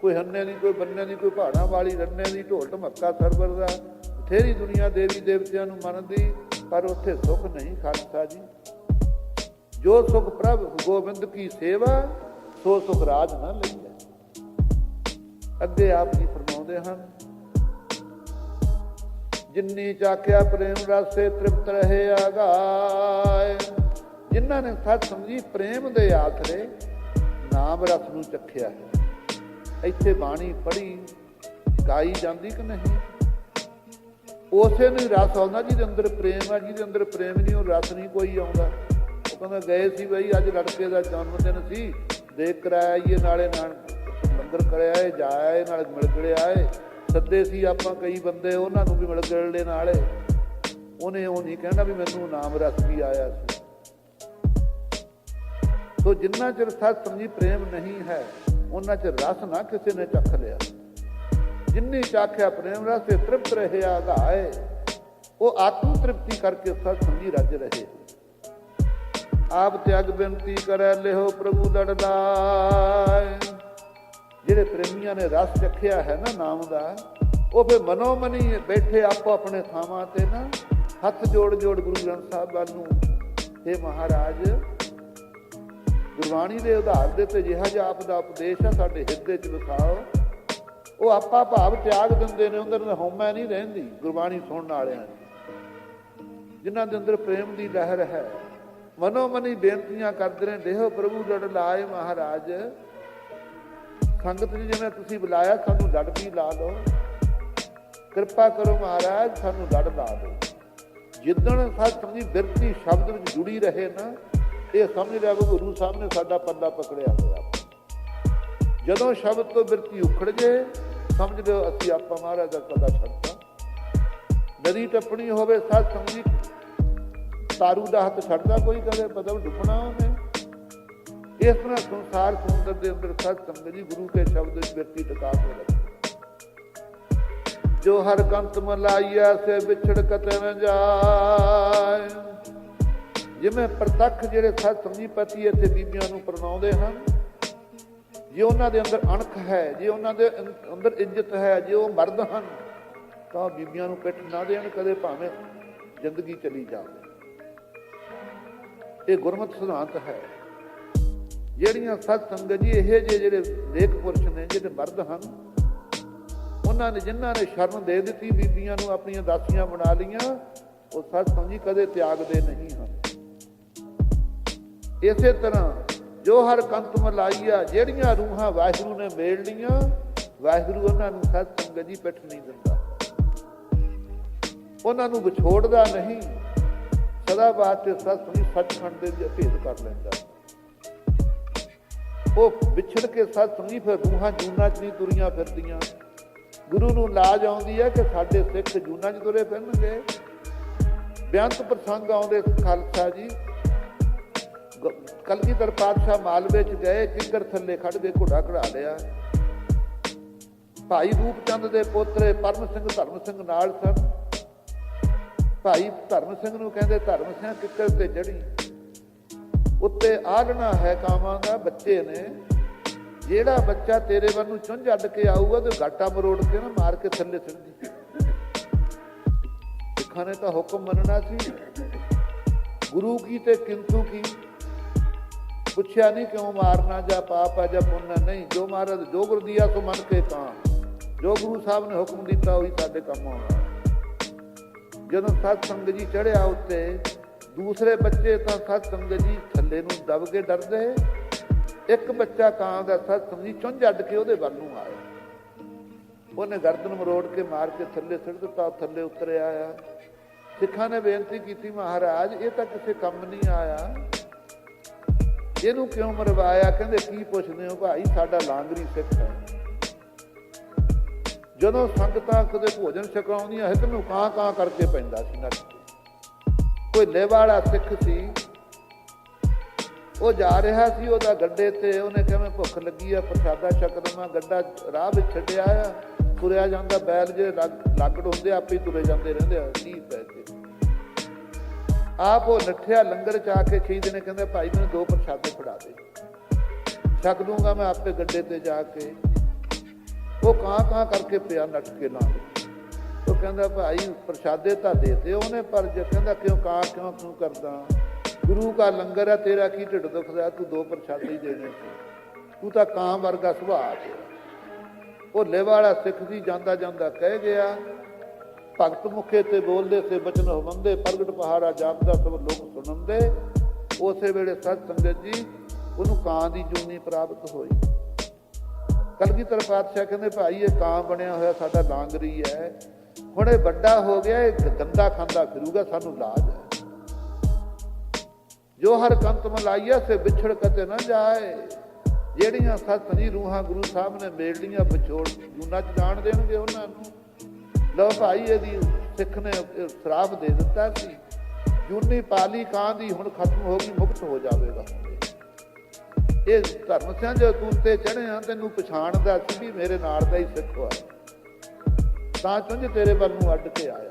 ਕੋਈ ਹੰਨੇ ਦੀ, ਕੋਈ ਬੰਨੇ ਦੀ, ਕੋਈ ਪਹਾੜਾਂ ਵਾਲੀ, ਰੰਨੇ ਦੀ, ਢੋਲ ਢਮੱਕਾ ਸਰਵਰ ਦਾ। ਬਥੇਰੀ ਦੁਨੀਆ ਦੇਵੀ ਦੇਵਤਿਆਂ ਨੂੰ ਮੰਨਦੀ, ਪਰ ਉੱਥੇ ਸੁਖ ਨਹੀਂ ਖਾਲਸਾ ਜੀ। ਜੋ ਸੁਖ ਪ੍ਰਭ ਗੋਬਿੰਦ ਕੀ ਸੇਵਾ, ਸੋ ਸੁਖ ਰਾਜ ਨਾ ਲਈਐ। ਅੱਗੇ ਆਪ ਜੀ ਫਰਮਾਉਂਦੇ ਹਨ, ਜਿੰਨੀ ਚਾਖਿਆ ਪ੍ਰੇਮ ਰਸੇ ਤ੍ਰਿਪਤ ਰਹੇ ਆਗਾਏ। ਜਿਨ੍ਹਾਂ ਨੇ ਸਤ ਸਮਝੀ ਪ੍ਰੇਮ ਦੇ ਆਸਰੇ, ਨਾਮ ਰਸ ਨੂੰ ਚੱਖਿਆ ਹੈ। ਇੱਥੇ ਬਾਣੀ ਪੜ੍ਹੀ, ਗਾਈ ਜਾਂਦੀ ਕਿ ਨਹੀਂ? ਉਸੇ ਨੂੰ ਰਸ ਆਉਂਦਾ, ਜਿਹਦੇ ਅੰਦਰ ਪ੍ਰੇਮ ਆ ਜਿਹਦੇ ਅੰਦਰ ਪ੍ਰੇਮ ਨਹੀਂ, ਉਹ ਰਸ ਨਹੀਂ ਕੋਈ ਆਉਂਦਾ। ਉਹ ਕਹਿੰਦਾ ਗਏ ਸੀ ਬਈ, ਅੱਜ ਲੜਕੇ ਦਾ ਜਨਮ ਦਿਨ ਸੀ। ਦੇਖ ਕਰਾਇਆ ਨਾਲੇ ਨਾਲ ਲੰਗਰ ਕਰਿਆ ਏ, ਜਾਇਆ ਨਾਲ ਮਿਲ ਗੜਿਆ ਏ। ਸੱਦੇ ਸੀ ਆਪਾਂ ਕਈ ਬੰਦੇ, ਉਹਨਾਂ ਨੂੰ ਵੀ ਮਿਲ ਗੜਲੇ ਨਾਲੇ। ਉਹਨੇ ਉਹ ਨਹੀਂ ਕਹਿਣਾ ਵੀ ਮੈਨੂੰ ਨਾਮ ਰਸ ਵੀ ਆਇਆ ਸੀ। ਸੋ ਜਿੰਨਾ ਚਿਰ ਸਤ ਸਮਝੀ ਪ੍ਰੇਮ ਨਹੀਂ ਹੈ ਉਹਨਾਂ ਚ ਰਸ ਨਾ ਕਿਸੇ ਨੇ ਚੱਖ ਲਿਆ। ਜਿੰਨੀ ਚਾਖਿਆ ਪ੍ਰੇਮ ਰਸ ਤੇ ਤ੍ਰਿਪਤ ਰਹਿਆ ਗਾਏ ਉਹ ਆਤਮ ਤ੍ਰਿਪਤੀ ਕਰਕੇ ਸਤ ਸਮਝੀ ਰੱਜ ਰਹੇ। ਆਪ ਤਿਆਗ ਬੇਨਤੀ ਕਰੈ, ਲਿਹੋ ਪ੍ਰਭੂ ਲੜ ਜਿਹੜੇ ਪ੍ਰੇਮੀਆਂ ਨੇ ਰਸ ਚੱਖਿਆ ਹੈ ਨਾ ਨਾਮ ਦਾ, ਉਹ ਫੇ ਮਨੋ ਮਨੀ ਬੈਠੇ ਆਪੋ ਆਪਣੇ ਥਾਵਾਂ ਤੇ ਨਾ, ਹੱਥ ਜੋੜ ਜੋੜ ਗੁਰੂ ਗ੍ਰੰਥ ਸਾਹਿਬ ਵੱਲ ਨੂੰ। हे ਮਹਾਰਾਜ ਗੁਰਬਾਣੀ ਦੇ ਉਧਾਰ ਦੇ ਤੇ ਜਿਹਾ ਜਿਹਾ ਆਪ ਦਾ ਉਪਦੇਸ਼ ਆ ਸਾਡੇ ਹਿਰਦੇ 'ਚ ਵਿਖਾਓ ਉਹ ਆਪਾ ਭਾਵ ਤਿਆਗ ਦਿੰਦੇ ਨੇ ਉਹਨਾਂ ਦੇ ਹਉਮੈ ਨਹੀਂ ਰਹਿੰਦੀ, ਗੁਰਬਾਣੀ ਸੁਣਨ ਵਾਲਿਆਂ ਦੀ। ਜਿਨ੍ਹਾਂ ਦੇ ਅੰਦਰ ਪ੍ਰੇਮ ਦੀ ਲਹਿਰ ਹੈ। ਮਨੋ ਮਨੀ ਬੇਨਤੀਆਂ ਕਰਦੇ ਨੇ, ਦੇਹੋ ਪ੍ਰਭੂ ਲੜ ਲਾਏ ਮਹਾਰਾਜ। ਸੰਗਤ ਜੀ, ਜਿਵੇਂ ਤੁਸੀਂ ਬੁਲਾਇਆ, ਸਾਨੂੰ ਲੜ ਵੀ ਲਾ ਲਓ ਕਿਰਪਾ ਕਰੋ ਮਹਾਰਾਜ, ਸਾਨੂੰ ਲੜ ਲਾ ਦਿਓ। ਜਿੱਦਣ ਸਾਧ ਸੰਗੀ ਬਿਰਤੀ ਸ਼ਬਦ ਵਿੱਚ ਜੁੜੀ ਰਹੇ ਨਾ ਇਹ ਸਮਝ ਲਿਆ ਵੀ ਗੁਰੂ ਸਾਹਿਬ ਨੇ ਸਾਡਾ ਪੱਲਾ ਪਕੜਿਆ ਹੋਇਆ ਜਦੋਂ ਸ਼ਬਦ ਤੋਂ ਬਿਰਤੀ ਉਖੜ ਜੇ, ਸਮਝ ਲਿਓ ਅਸੀਂ ਆਪਾਂ ਮਹਾਰਾਜ ਦਾ ਪੱਲਾ ਛੱਡਤਾ। ਨਦੀ ਟੱਪਣੀ ਹੋਵੇ, ਸਾਧ ਸੰਗੀ ਤਾਰੂ ਦਾ ਹੱਥ ਛੱਡਦਾ, ਕੋਈ ਕਦੇ ਬਦਲ ਡੁੱਬਣਾ ਉਹਨੇ। ਇਸ ਤਰ੍ਹਾਂ ਸੰਸਾਰ ਸਮੁੰਦਰ ਦੇ ਅੰਦਰ ਸਤ ਸੰਗਤ ਗੁਰੂ ਕੇ ਸ਼ਬਦ ਵਿੱਚ ਬਿਰਤੀ ਟਿਕਾ ਕੇ ਰੱਖੇ। ਜੋ ਹਰ ਕੰਤ ਮਲਾਈਆ, ਸੇ ਵਿਛੜ ਕਤੇ ਨ ਜਾਏ। ਜਿਵੇਂ ਪ੍ਰਤੱਖ ਜਿਹੜੇ ਸਤ ਸੰਗੀ ਪਤੀ ਇੱਥੇ ਬੀਬੀਆਂ ਨੂੰ ਪ੍ਰਣਾਉਂਦੇ ਹਨ, ਜੇ ਉਹਨਾਂ ਦੇ ਅੰਦਰ ਅਣਖ ਹੈ, ਜੇ ਉਹਨਾਂ ਦੇ ਅੰਦਰ ਇੱਜ਼ਤ ਹੈ, ਜੇ ਉਹ ਮਰਦ ਹਨ, ਤਾਂ ਬੀਬੀਆਂ ਨੂੰ ਪਿੱਠ ਨਾ ਦੇਣ, ਕਦੇ ਭਾਵੇਂ ਜ਼ਿੰਦਗੀ ਚਲੀ ਜਾਵੇ। ਇਹ ਗੁਰਮਤ ਸਿਧਾਂਤ ਹੈ। ਜਿਹੜੀਆਂ ਸਤ ਸੰਗਤ ਜੀ, ਇਹ ਜਿਹੇ ਜਿਹੜੇ ਲੇਖ ਪੁਰਸ਼ ਨੇ, ਜਿਹੜੇ ਮਰਦ ਹਨ, ਉਹਨਾਂ ਨੇ ਜਿਨ੍ਹਾਂ ਨੇ ਸ਼ਰਨ ਦੇ ਦਿੱਤੀ, ਬੀਬੀਆਂ ਨੂੰ ਆਪਣੀਆਂ ਦਾਸੀਆਂ ਬਣਾ ਲਈਆਂ, ਉਹ ਸਤ ਸੰਗੀ ਕਦੇ ਤਿਆਗਦੇ ਨਹੀਂ ਹਨ। ਇਸੇ ਤਰ੍ਹਾਂ ਜੋ ਹਰ ਕੰਤ ਮਲਾਈਆ ਜਿਹੜੀਆਂ ਰੂਹਾਂ ਵਾਹਿਗੁਰੂ ਨੇ ਮੇੜ ਲੀਆਂ, ਵਾਹਿਗੁਰੂ ਉਹਨਾਂ ਨੂੰ ਸਤ ਸੰਗਤ ਜੀ ਪਿੱਠ ਨਹੀਂ ਦਿੰਦਾ। ਉਹਨਾਂ ਨੂੰ ਵਿਛੋੜਦਾ ਨਹੀਂ, ਸਦਾ ਬਾਤ ਤੇ ਸਤ ਸੰਗੀ ਸੱਚਖੰਡ ਦੇ ਭੇਦ ਕਰ ਲੈਂਦਾ। ਉਹ ਵਿਛੜ ਕੇ ਸਤ ਸੰਗੀ ਫਿਰ ਰੂਹਾਂ ਜੂਨਾਂ 'ਚ ਨਹੀਂ ਤੁਰੀਆਂ ਫਿਰਦੀਆਂ। ਗੁਰੂ ਨੂੰ ਲਾਜ ਆਉਂਦੀ ਹੈ ਕਿ ਸਾਡੇ ਸਿੱਖ ਜੂਨਾਂ 'ਚ ਤੁਰੇ ਫਿਰਨਗੇ। ਬਿਆੰਤ ਪ੍ਰਸੰਗ ਆਉਂਦੇ, ਖਾਲਸਾ ਜੀ। ਕਲਗੀਧਰ ਪਾਤਸ਼ਾਹ ਮਾਲਵੇ 'ਚ ਗਏ ਕਿੱਕਰ ਥੱਲੇ ਖੜ ਕੇ ਘੋੜਾ ਕਢਾ ਲਿਆ। ਭਾਈ ਰੂਪਚੰਦ ਦੇ ਪੋਤਰੇ ਪਰਮ ਸਿੰਘ ਧਰਮ ਸਿੰਘ ਨਾਲ ਸਨ। ਭਾਈ ਧਰਮ ਸਿੰਘ ਨੂੰ ਕਹਿੰਦੇ, ਧਰਮ ਸਿੰਘ ਕਿੱਕਰ ਤੇ ਚੜੀ ਉੱਤੇ ਆਲਣਾ ਹੈ ਕਾਵਾਂ ਦਾ ਬੱਚੇ ਨੇ। ਜਿਹੜਾ ਬੱਚਾ ਤੇਰੇ ਵੱਲ ਨੂੰ ਚੁੰਝ ਅੱਡ ਕੇ ਆਊਗਾ ਤੇ ਗਾਟਾ ਮਰੋੜ ਕੇ ਨਾ ਮਾਰ ਕੇ ਥੱਲੇ ਸਿੱਟਦੀ ਸਿੱਖਾਂ ਨੇ ਤਾਂ ਹੁਕਮ ਮੰਨਣਾ ਸੀ। ਗੁਰੂ ਕੀ ਤੇ ਕਿੰਤੂ ਕੀ? ਪੁੱਛਿਆ ਨਹੀਂ ਕਿਉਂ ਮਾਰਨਾ ਜਾਂ ਪਾਪ ਹੈ ਜਾਂ ਪੁੰਨ ਆ, ਨਹੀਂ ਜੋ ਮਹਾਰਾਜ ਜੋ ਗੁਰ ਦੀਆ ਸੋ ਮੰਨ ਕੇ ਤਾਂ ਜੋ ਗੁਰੂ ਸਾਹਿਬ ਨੇ ਹੁਕਮ ਦਿੱਤਾ ਉਹੀ ਸਾਡੇ ਕੰਮ ਆਉਣਾ। ਜਦੋਂ ਸਤ ਸੰਗਤ ਜੀ ਚੜਿਆ ਉੱਤੇ ਦੂਸਰੇ ਬੱਚੇ ਤਾਂ ਸਤ ਸੰਗਤ ਜੀ ਥੱਲੇ ਨੂੰ ਦਬ ਕੇ ਡਰਦੇ। ਇੱਕ ਬੱਚਾ ਕਾਂ ਦਾ ਸਤ ਸੰਗਤ ਜੀ ਚੁੰਝ ਅੱਡ ਕੇ ਉਹਦੇ ਵੱਲ ਨੂੰ ਆਇਆ। ਉਹਨੇ ਗਰਦਨ ਮਰੋੜ ਕੇ ਮਾਰ ਕੇ ਥੱਲੇ ਸਿੱਟ ਦਿੱਤਾ ਉਹ ਥੱਲੇ ਉਤਰਿਆ ਆ। ਸਿੱਖਾਂ ਨੇ ਬੇਨਤੀ ਕੀਤੀ ਮਹਾਰਾਜ ਇਹ ਤਾਂ ਕਿਸੇ ਕੰਮ ਨਹੀਂ ਆਇਆ। ਇਹਨੂੰ ਕਿਉਂ ਮਰਵਾਇਆ? ਕਹਿੰਦੇ, ਕੀ ਪੁੱਛਦੇ ਹੋ ਭਾਈ? ਸਾਡਾ ਲਾਂਗਰੀ ਸਿੱਖ ਹੈ। ਜਦੋਂ ਸੰਗਤਾਂ ਕਦੇ ਭੋਜਨ ਛਕਾਉਂਦੀਆਂ, ਇੱਕ ਨੂੰ ਕਾਂ ਕਾਂ ਕਰਕੇ ਪੈਂਦਾ ਸੀ ਨੱਚ ਕੋਈ ਲੇਵਾੜਾ ਸਿੱਖ ਸੀ। ਉਹ ਜਾ ਰਿਹਾ ਸੀ ਉਹਦਾ ਗੱਡੇ ਤੇ। ਉਹਨੇ ਕਿਵੇਂ ਭੁੱਖ ਲੱਗੀ ਆ? ਪ੍ਰਸ਼ਾਦਾ ਛਕ ਦਵਾਂ, ਗੱਡਾ ਰਾਹ ਵਿੱਚ ਛੱਡਿਆ ਆ। ਤੁਰਿਆ ਜਾਂਦਾ ਬੈਲ ਜੇ ਲੱਗ- ਲੱਕੜ ਹੁੰਦੇ ਆਪੇ ਤੁਰੇ ਜਾਂਦੇ ਰਹਿੰਦੇ ਆ। ਠੀਕ ਹੈ ਆਪ ਉਹ ਨੱਠਿਆ ਲੰਗਰ ਚ ਆ ਕੇ ਛੇ ਦਿਨੇ ਕਹਿੰਦਾ, ਭਾਈ ਮੈਨੂੰ ਦੋ ਪ੍ਰਸ਼ਾਦੇ ਫੜਾ ਦੇ। ਛਕ ਦੂੰਗਾ ਮੈਂ ਆਪੇ ਗੱਡੇ ਤੇ ਜਾ ਕੇ। ਉਹ ਕਾਂ ਕਾਂ ਕਰਕੇ ਪਿਆ ਨੱਠ ਕੇ ਨਾਲ। ਉਹ ਕਹਿੰਦਾ, ਭਾਈ ਪ੍ਰਸ਼ਾਦੇ ਤਾਂ ਦੇਤੇ ਉਹਨੇ, ਪਰ ਜੇ ਕਹਿੰਦਾ ਕਿਉਂ ਕਾਂ ਕਿਉਂ ਕਿਉਂ ਕਰਦਾ? ਗੁਰੂ ਦਾ ਲੰਗਰ ਹੈ ਤੇਰਾ ਕੀ ਢਿੱਡ ਦੁਖਦਾ? ਤੂੰ ਦੋ ਪ੍ਰਸ਼ਾਦੇ ਹੀ ਦੇਣੇ ਤੂੰ ਤਾਂ ਕਾਂ ਵਰਗਾ ਸੁਭਾਅ ਹੈ ਉਹ ਲੇਵਾਲਾ ਸਿੱਖ ਸੀ ਜਾਂਦਾ ਜਾਂਦਾ ਕਹਿ ਗਿਆ ਭਗਤ ਮੁਖੇ ਤੇ ਬੋਲਦੇ, ਸੇ ਬਚਨ ਹਵੰਦੇ, ਪ੍ਰਗਟ ਪਹਾੜਾ ਜਾਪਦਾ, ਸਭ ਲੋਕ ਸੁਣੰਦੇ। ਉਸੇ ਵੇਲੇ ਸਤ ਸੰਗਤ ਜੀ, ਉਹਨੂੰ ਕਾਂ ਦੀ ਜੂਨੀ ਪ੍ਰਾਪਤ ਹੋਈ। ਕਲਗੀਧਰ ਪਾਤਸ਼ਾਹ ਕਹਿੰਦੇ, ਭਾਈ, ਇਹ ਕਾਂ ਬਣਿਆ ਹੋਇਆ ਸਾਡਾ ਲਾਂਗਰੀ ਹੈ। ਹੁਣ ਇਹ ਵੱਡਾ ਹੋ ਗਿਆ, ਇਹ ਗੰਦਾ ਖਾਂਦਾ ਫਿਰੂਗਾ, ਸਾਨੂੰ ਲਾਜ ਹੈ। ਜੋ ਹਰ ਕੰਤ ਮਲਾਈਆ, ਸੇ ਵਿਛੜ ਕਤੇ ਨਾ ਜਾਏ। ਜਿਹੜੀਆਂ ਸਤ ਰੂਹਾਂ ਗੁਰੂ ਸਾਹਿਬ ਨੇ ਮੇੜ ਲੀਆਂ ਵਿਛੋੜ ਜੂਨਾ ਚ ਜਾਣ ਦੇਣਗੇ ਉਹਨਾਂ ਨੂੰ। ਲਓ ਭਾਈ, ਇਹਦੀ ਸਿੱਖ ਨੇ ਸ਼ਰਾਪ ਦੇ ਦਿੱਤਾ ਸੀ। ਜੂਨੀ ਪਾਲੀ ਕਾਂ ਦੀ ਹੁਣ ਖਤਮ ਹੋ ਗਈ, ਮੁਕਤ ਹੋ ਜਾਵੇਗਾ। ਇਹ ਧਰਮ ਸਿੰਘ ਜੋ ਤੂੰ ਤੇ ਚੜਿਆ ਤੈਨੂੰ ਪਛਾਣਦਾ ਸੀ ਵੀ ਮੇਰੇ ਨਾਲ ਦਾ ਹੀ ਸਿੱਖ ਹੋਇਆ ਤਾਂ ਚੁੰਝ ਤੇਰੇ ਵੱਲ ਨੂੰ ਅੱਡ ਕੇ ਆਇਆ।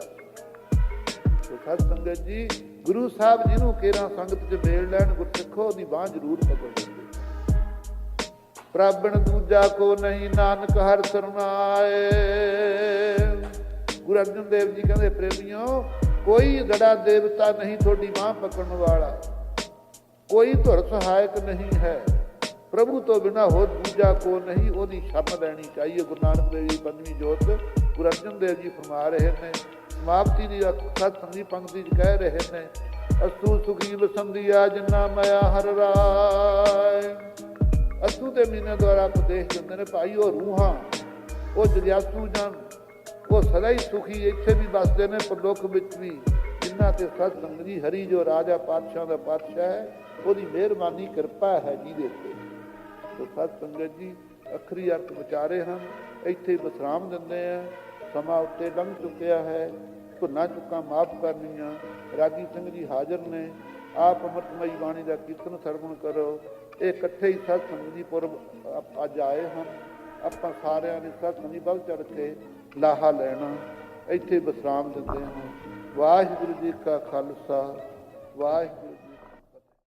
ਸੋ ਸਤ ਸੰਗਤ ਜੀ, ਗੁਰੂ ਸਾਹਿਬ ਜਿਹਨੂੰ ਕੇਰਾ ਸੰਗਤ ਚ ਮੇਲ ਲੈਣ ਗੁਰਸਿੱਖੋ ਦੀ ਬਾਹ ਜ਼ਰੂਰ ਪਕੜ ਲੈਂਦੇ। ਪ੍ਰਭਣ ਦੂਜਾ ਕੋ ਨਹੀਂ, ਨਾਨਕ ਹਰ ਸਰਨਾਏ ਗੁਰੂ ਅਰਜਨ ਦੇਵ ਜੀ ਕਹਿੰਦੇ, ਪ੍ਰੇਮੀਓ, ਕੋਈ ਗੜਾ ਦੇਵਤਾ ਨਹੀਂ ਤੁਹਾਡੀ ਮਾਂ ਪਕੜਨ ਵਾਲਾ। ਕੋਈ ਧੁਰ ਸਹਾਇਕ ਨਹੀਂ ਹੈ। ਪ੍ਰਭੂ ਤੋਂ ਬਿਨਾ ਹੋਰ ਦੂਜਾ ਕੋ ਨਹੀਂ, ਉਹਦੀ ਸ਼ਰਨ ਲੈਣੀ ਚਾਹੀਏ। ਗੁਰੂ ਨਾਨਕ ਦੇਵ ਜੀ ਪੰਜਵੀਂ ਜੋਤ ਗੁਰੂ ਅਰਜਨ ਦੇਵ ਜੀ ਫਰਮਾ ਰਹੇ ਨੇ। ਸਮਾਪਤੀ ਦੀ ਸਤ ਸੰਗੀ ਪੰਕਤੀ ਚ ਕਹਿ ਰਹੇ ਨੇ, ਅਸੂ ਸੁਖੀ ਬਸੰਦੀਆ ਜਿਨਾ ਮਾਇਆ ਹਰ ਰਾਏ। ਅਸੂ ਤੇ ਮੀਨੇ ਦੁਆਰਾ ਉਪਦੇਸ਼ ਦਿੰਦੇ ਨੇ, ਭਾਈ, ਉਹ ਰੂਹਾਂ, ਉਹ ਜਗਿਆਸੂ ਜਨ ਉਹ ਸਦਾ ਹੀ ਸੁਖੀ ਇੱਥੇ ਵੀ ਵਸਦੇ ਨੇ ਪਰਲੋਕ ਵਿੱਚ ਵੀ। ਜਿਨ੍ਹਾਂ ਤੇ ਸਤ ਸੰਗਰੀ ਹਰੀ ਜੋ ਰਾਜਾ ਪਾਤਸ਼ਾਹ ਦਾ ਪਾਤਸ਼ਾਹ ਹੈ, ਉਹਦੀ ਮਿਹਰਬਾਨੀ, ਕਿਰਪਾ ਹੈ ਦੇ ਤੇ ਸੋ ਸਤ ਸੰਗਤ ਜੀ, ਅਖਰੀ ਅਰਥ ਵਿਚਾਰੇ ਹਨ, ਇੱਥੇ ਹੀ ਵਿਸਰਾਮ ਦਿੰਦੇ ਆ, ਸਮਾਂ ਉੱਤੇ ਲੰਘ ਚੁੱਕਿਆ ਹੈ ਭੁੱਲਾਂ ਚੁੱਕਾਂ ਮਾਫ ਕਰਨੀਆਂ, ਰਾਗੀ ਸਿੰਘ ਜੀ ਹਾਜ਼ਰ ਨੇ, ਆਪ ਅਮਰਤਮਈ ਬਾਣੀ ਦਾ ਕੀਰਤਨ ਸਰਵਣ ਕਰੋ, ਇਹ ਇਕੱਠੇ ਹੀ ਸਤ ਸੰਗਤ ਜੀ ਪੁਰਬ ਅੱਜ ਆਏ ਹਨ। ਆਪਾਂ ਸਾਰਿਆਂ ਨੇ ਸਤ ਸੰਗਤ ਵੱਲ ਚੜ ਕੇ ਲਾਹਾ ਲੈਣਾ ਇੱਥੇ ਵਿਸਰਾਮ ਦਿੰਦੇ ਹਾਂ। ਵਾਹਿਗੁਰੂ ਜੀ ਕਾ ਖਾਲਸਾ ਵਾਹਿਗੁਰੂ